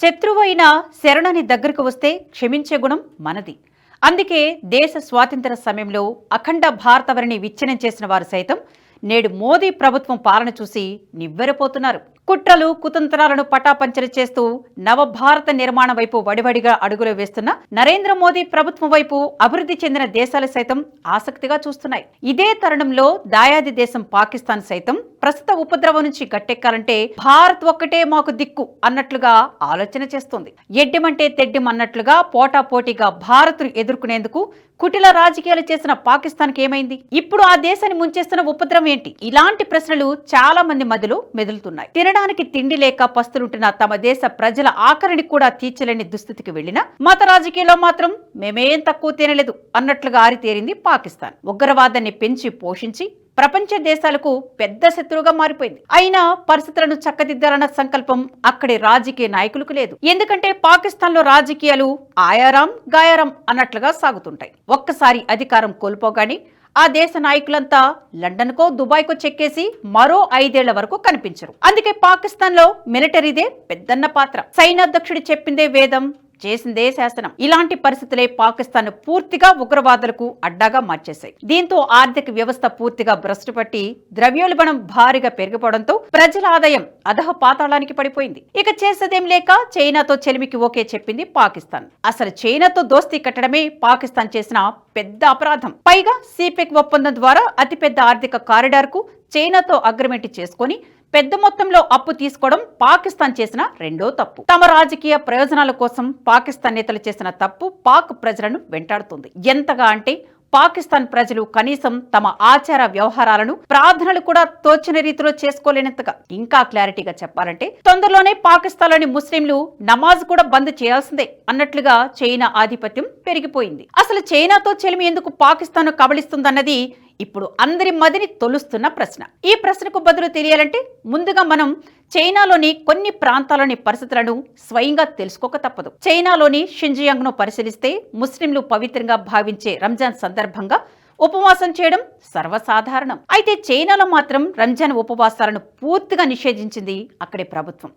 శత్రువైన శరణని దగ్గరకు వస్తే క్షమించే గుణం మనది. అందుకే దేశ స్వాతంత్ర సమయంలో అఖండ భారతవరిని విచ్ఛిన్నం చేసిన వారు సైతం నేడు మోదీ ప్రభుత్వం పాలన చూసి నివ్వెరపోతున్నారు. కుట్రలు కుతంత్రాలను పటాపంచలు చేస్తూ నవభారత నిర్మాణం వైపు వడివడిగా అడుగులు వేస్తున్న నరేంద్ర మోదీ ప్రభుత్వం వైపు అభివృద్ధి చెందిన దేశాలు సైతం ఆసక్తిగా చూస్తున్నాయి. ఇదే తరుణంలో దాయాది దేశం పాకిస్తాన్ సైతం ప్రస్తుత ఉపద్రవం నుంచి గట్టెక్కాలంటే భారత్ ఒక్కటే మాకు దిక్కు అన్నట్లుగా ఆలోచన చేస్తోంది. ఎడ్డిమంటే తెడ్డిం అన్నట్లుగా పోటాపోటీగా భారత్ను ఎదుర్కొనేందుకు కుటిల రాజకీయాలు చేసిన పాకిస్తాన్కి ఏమైంది? ఇప్పుడు ఆ దేశాన్ని ముంచేస్తున్న ఉపద్రవం ఏంటి? ఇలాంటి ప్రశ్నలు చాలా మంది మధ్యలో మెదులుతున్నాయి. తినడానికి తిండి లేక పస్తులుంటున్న తమ దేశ ప్రజల ఆఖరిని కూడా తీర్చలేని దుస్థితికి వెళ్ళిన మత రాజకీయాల్లో మాత్రం మేమేం తక్కువ తినలేదు అన్నట్లుగా ఆరితేరింది పాకిస్తాన్. ఉగ్రవాదాన్ని పెంచి పోషించి ప్రపంచ దేశాలకు పెద్ద శత్రువుగా మారిపోయింది. అయినా పరిస్థితులను చక్కదిద్దాలన్న సంకల్పం అక్కడి రాజకీయ నాయకులకు లేదు. ఎందుకంటే పాకిస్తాన్లో రాజకీయాలు ఆయారాం గాయారాం అన్నట్లుగా సాగుతుంటాయి. ఒక్కసారి అధికారం కోల్పోగానే ఆ దేశ నాయకులంతా లండన్కో దుబాయ్కో చెక్కేసి మరో ఐదేళ్ళ వరకు కనిపించరు. అందుకే పాకిస్తాన్లో మిలిటరీదే పెద్దన్న పాత్ర. సైనాధ్యక్షుడు చెప్పిందే వేదం చేసిందే శాసనం. ఇలాంటి పరిస్థితులే పాకిస్తాన్ పూర్తిగా ఉగ్రవాదులకు అడ్డాగా మార్చేశాయి. దీంతో ఆర్థిక వ్యవస్థ పూర్తిగా భ్రష్టు పట్టి ద్రవ్యోల్బణం భారీగా పెరిగిపోవడంతో ప్రజల ఆదాయం అధహ పాతాళానికి పడిపోయింది. ఇక చేసేదేం లేక చైనాతో చెలిమికి ఓకే చెప్పింది పాకిస్తాన్. అసలు చైనాతో దోస్తీ కట్టడమే పాకిస్తాన్ చేసిన పెద్ద అపరాధం. పైగా సిపెక్ ఒప్పందం ద్వారా అతిపెద్ద ఆర్థిక కారిడార్కు చైనాతో అగ్రిమెంట్ చేసుకుని పెద్ద మొత్తంలో అప్పు తీసుకోవడం పాకిస్తాన్ చేసిన రెండో తప్పు. తమ రాజకీయ ప్రయోజనాల కోసం పాకిస్తాన్ నేతలు చేసిన తప్పు పాక్ ప్రజలను వెంటాడుతుంది. ఎంతగా అంటే పాకిస్తాన్ ప్రజలు కనీసం తమ ఆచార వ్యవహారాలను ప్రార్థనలు కూడా తోచిన రీతిలో చేసుకోలేనంతగా. ఇంకా క్లారిటీగా చెప్పాలంటే తొందరలోనే పాకిస్తాన్లోని ముస్లింలు నమాజ్ కూడా బంద్ చేయాల్సిందే అన్నట్లుగా చైనా ఆధిపత్యం పెరిగిపోయింది. అసలు చైనాతో చెలిమి ఎందుకు పాకిస్తాన్ కబళిస్తుందన్నది ఇప్పుడు అందరి మదిని తొలుస్తున్న ప్రశ్న. ఈ ప్రశ్నకు బదులు తెలియాలంటే ముందుగా మనం చైనాలోని కొన్ని ప్రాంతాలని పరిస్థితులను స్వయంగా తెలుసుకోక తప్పదు. చైనాలోని షింజియాంగ్ను పరిశీలిస్తే ముస్లింలు పవిత్రంగా భావించే రంజాన్ సందర్భంగా ఉపవాసం చేయడం సర్వసాధారణం. అయితే చైనాలో మాత్రం రంజాన్ ఉపవాసాలను పూర్తిగా నిషేధించింది అక్కడి ప్రభుత్వం.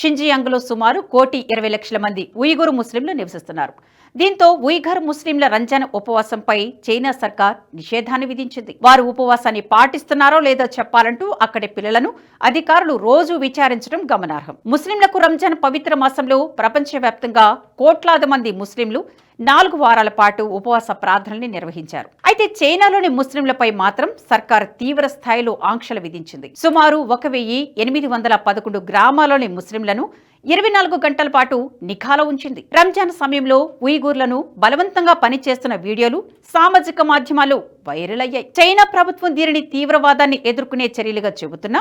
షింజియాంగ్లో సుమారు కోటి ఇరవై లక్షల మంది ఉయిగురు ముస్లింలు నివసిస్తున్నారు. దీంతో ఉయిఘర్ ముస్లింల రంజాన్ ఉపవాసంపై చైనా సర్కార్ నిషేధాన్ని విధించింది. వారు ఉపవాసాన్ని పాటిస్తున్నారో లేదో చెప్పాలంటూ అక్కడి పిల్లలను అధికారులు రోజు విచారించడం గమనార్హం. ముస్లింలకు రంజాన్ పవిత్ర మాసంలో ప్రపంచవ్యాప్తంగా కోట్లాది మంది ముస్లింలు నాలుగు వారాల పాటు ఉపవాస ప్రార్థనల్ని నిర్వహించారు. అయితే చైనాలోని ముస్లింలపై మాత్రం సర్కార్ తీవ్ర స్థాయిలో ఆంక్షలు విధించింది. సుమారు ఒక వెయ్యి ఎనిమిది వందల పదకొండు గ్రామాల్లోని ముస్లింలను ఇరవై నాలుగు గంటల పాటు నిఘాలో ఉంచింది. రంజాన్ సమయంలో ఉయిగూర్లను బలవంతంగా పనిచేస్తున్న వీడియోలు సామాజిక మాధ్యమాలు వైరల్ అయ్యాయి. చైనా ప్రభుత్వం దీనిని తీవ్రవాదాన్ని ఎదుర్కొనే చర్యలుగా చెబుతున్న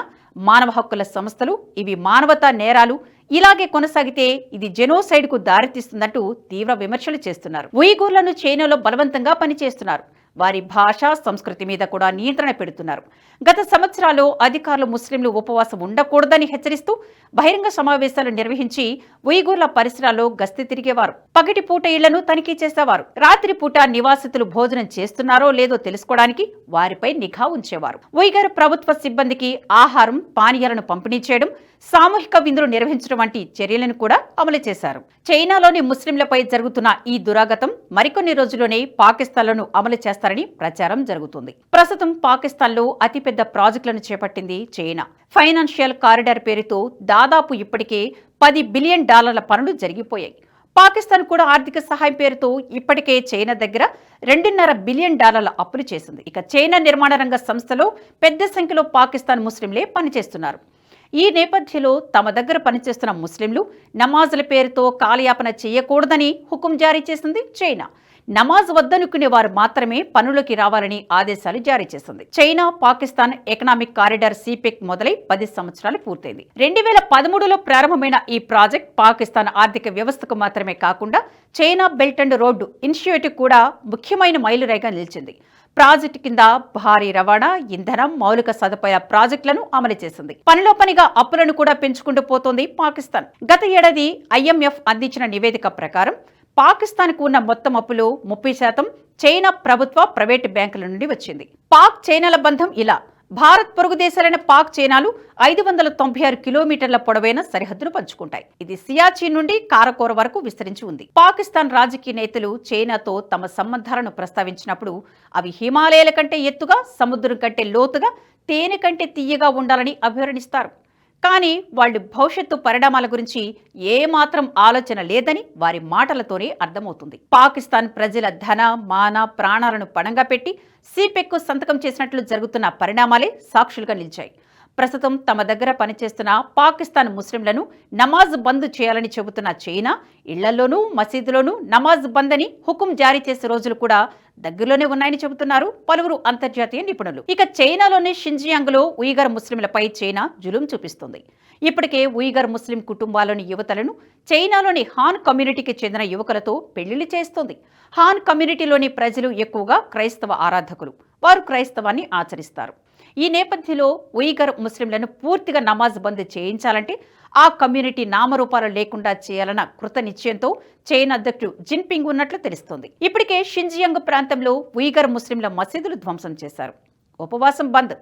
మానవ హక్కుల సంస్థలు ఇవి మానవతా నేరాలు ఇలాగే కొనసాగితే ఇది జెనోసైడ్కు దారితీస్తుందంటూ తీవ్ర విమర్శలు చేస్తున్నారు. ఉయిగూర్లను చైనాలో బలవంతంగా పనిచేస్తున్నారు. వారి భాష సంస్కృతి మీద కూడా నియంత్రణ పెడుతున్నారు. గత సంవత్సరాలు అధికారులు ముస్లింలు ఉపవాసం ఉండకూడదని హెచ్చరిస్తూ బహిరంగ సమావేశాలు నిర్వహించి ఉయిగూర్ల పరిసరాల్లో గస్తీ తిరిగేవారు. పగటి పూట ఇళ్ళను తనిఖీ చేసేవారు. రాత్రి పూట నివాసితులు భోజనం చేస్తున్నారో లేదో తెలుసుకోవడానికి వారిపై నిఘా ఉంచేవారు. ఉయిగర్ ప్రభుత్వ సిబ్బందికి ఆహారం పానీయాలను పంపిణీ చేయడం సామూహిక విందులు నిర్వహించడం వంటి చర్యలను కూడా అమలు చేశారు. చైనాలోని ముస్లింలపై జరుగుతున్న ఈ దురాగతం మరికొన్ని రోజుల్లోనే పాకిస్తాన్లను అమలు చేస్తారని ప్రచారం జరుగుతుంది. ప్రస్తుతం పాకిస్తాన్లో అతిపెద్ద ప్రాజెక్టులను చేపట్టింది చైనా. ఫైనాన్షియల్ కారిడార్ పేరుతో దాదాపు ఇప్పటికే పది బిలియన్ డాలర్ల పనులు జరిగిపోయాయి. పాకిస్తాన్ కూడా ఆర్థిక సహాయం పేరుతో ఇప్పటికే చైనా దగ్గర రెండున్నర బిలియన్ డాలర్ల అప్పులు చేసింది. ఇక చైనా నిర్మాణ రంగ సంస్థలో పెద్ద సంఖ్యలో పాకిస్తాన్ ముస్లింలే పనిచేస్తున్నారు. ఈ నేపథ్యంలో తమ దగ్గర పనిచేస్తున్న ముస్లింలు నమాజుల పేరుతో కాలయాపన చేయకూడదని హుకుం జారీ చేసింది చైనా. నమాజ్ వద్దనుకునే వారు మాత్రమే పనులకి రావాలని ఆదేశాలు జారీ చేసింది. China Pakistan economic corridor CPEC మొదలై పది సంవత్సరాలు పూర్తయింది. రెండు వేల పదమూడులో ప్రారంభమైన ఈ ప్రాజెక్ట్ పాకిస్తాన్ ఆర్థిక వ్యవస్థకు మాత్రమే కాకుండా China belt and road initiative కూడా ముఖ్యమైన మైలురాయిగా నిలిచింది. ప్రాజెక్టు కింద భారీ రవాణా ఇంధనం మౌలిక సదుపాయ ప్రాజెక్టులను అమలు చేసింది. పనిలో పనిగా అప్పులను కూడా పెంచుకుంటూ పోతోంది పాకిస్తాన్. గత ఏడాది ఐఎంఎఫ్ అందించిన నివేదిక ప్రకారం పాకిస్తాన్కు ఉన్న మొత్తం అప్పులు ముప్పై శాతం చైనా ప్రభుత్వ ప్రైవేటు బ్యాంకుల నుండి వచ్చింది. పాక్ చైనాల బంధం ఇలా భారత్ పొరుగు దేశాలైన పాక్ చైనాలు ఐదు వందల తొంభై ఆరు కిలోమీటర్ల పొడవైన సరిహద్దును పంచుకుంటాయి. ఇది సియాచిన్ నుండి కారకోర వరకు విస్తరించి ఉంది. పాకిస్తాన్ రాజకీయ నేతలు చైనాతో తమ సంబంధాలను ప్రస్తావించినప్పుడు అవి హిమాలయాల కంటే ఎత్తుగా సముద్రం కంటే లోతుగా తేనె కంటే తీయగా ఉండాలని అభివర్ణిస్తారు. కానీ వాళ్ళు భవిష్యత్తు పరిణామాల గురించి ఏమాత్రం ఆలోచన లేదని వారి మాటలతోనే అర్థమవుతుంది. పాకిస్తాన్ ప్రజల ధన మాన ప్రాణాలను పణంగా పెట్టి సిపెక్కు సంతకం చేసినట్లు జరుగుతున్న పరిణామాలే సాక్షులుగా నిలిచాయి. ప్రస్తుతం తమ దగ్గర పనిచేస్తున్న పాకిస్తాన్ ముస్లింలను నమాజ్ బంద్ చేయాలని చెబుతున్న చైనా ఇళ్ళలోనూ మసీదులోనూ నమాజ్ బంద్ అని హుకుం జారీ చేసే రోజులు కూడా దగ్గరలోనే ఉన్నాయని చెబుతున్నారు పలువురు అంతర్జాతీయ నిపుణులు. ఇక చైనాలోని షింజియాంగ్లో ఉయిగర్ ముస్లింలపై చైనా జులుం చూపిస్తుంది. ఇప్పటికే ఉయిగర్ ముస్లిం కుటుంబాలోని యువతలను చైనాలోని హాన్ కమ్యూనిటీకి చెందిన యువకులతో పెళ్ళిళ్ళు చేస్తోంది. హాన్ కమ్యూనిటీలోని ప్రజలు ఎక్కువగా క్రైస్తవ ఆరాధకులు. వారు క్రైస్తవాన్ని ఆచరిస్తారు. ఈ నేపథ్యంలో ఉయిగర్ ముస్లింలను పూర్తిగా నమాజ్ బంద్ చేయించాలంటే ఆ కమ్యూనిటీ నామరూపాలు లేకుండా చేయాలన్న కృత నిశ్చయంతో చైనా అధ్యక్షుడు జిన్పింగ్ ఉన్నట్లు తెలుస్తోంది. ఇప్పటికే షింజియాంగ్ ప్రాంతంలో ఉయిగర్ ముస్లింల మసీదులు ధ్వంసం చేశారు. ఉపవాసం బంద్.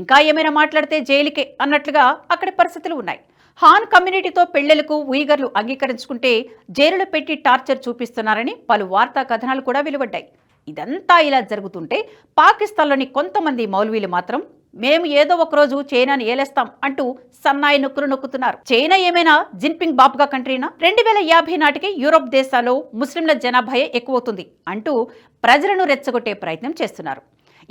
ఇంకా ఏమైనా మాట్లాడితే జైలుకే అన్నట్లుగా అక్కడి పరిస్థితులు ఉన్నాయి. హాన్ కమ్యూనిటీతో పెళ్ళలకు ఉయిగర్లు అంగీకరించుకుంటే జైలులో పెట్టి టార్చర్ చూపిస్తున్నారని పలు వార్తా కథనాలు కూడా వెలువడ్డాయి. ఇదంతా ఇలా జరుగుతుంటే పాకిస్తాన్లోని కొంతమంది మౌల్వీలు మాత్రం మేము ఏదో ఒకరోజు చైనాని ఏలేస్తాం అంటూ సన్నాయి నొక్కులు నొక్కుతున్నారు. చైనా ఏమైనా జిన్పింగ్ బాపుగా కంట్రీనా? రెండు వేల యాభై నాటికి యూరోప్ దేశాల్లో ముస్లింల జనాభాయే ఎక్కువవుతుంది అంటూ ప్రజలను రెచ్చగొట్టే ప్రయత్నం చేస్తున్నారు.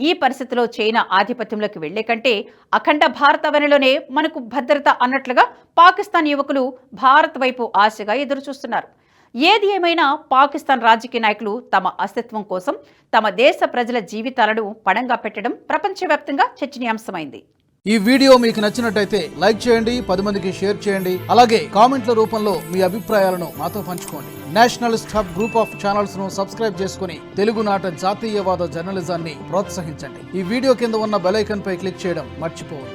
ఈ పరిస్థితిలో చైనా ఆధిపత్యంలోకి వెళ్ళే కంటే అఖండ భారతవనిలోనే మనకు భద్రత అన్నట్లుగా పాకిస్తాన్ యువకులు భారత్ వైపు ఆశగా ఎదురుచూస్తున్నారు. ఏది ఏమైనా పాకిస్తాన్ రాజకీయ నాయకులు తమ అస్తిత్వం కోసం తమ దేశ ప్రజల జీవితాలను పణంగా పెట్టడం ప్రపంచవ్యాప్తంగా చర్చనీయాంశమైంది. ఈ వీడియో మీకు నచ్చినట్టయితే లైక్ చేయండి పది మందికి షేర్ చేయండి అలాగే కామెంట్ల రూపంలో మీ అభిప్రాయాలను మాతో పంచుకోండి. నేషనల్ స్టాఫ్ గ్రూప్ ఆఫ్ ఛానల్స్ను సబ్స్క్రైబ్ చేసుకుని తెలుగునాట జాతీయవాద జర్నలిజాన్ని ప్రోత్సహించండి. ఈ వీడియో కింద ఉన్న బెలైకన్ పై క్లిక్ చేయడం మర్చిపోవద్దు.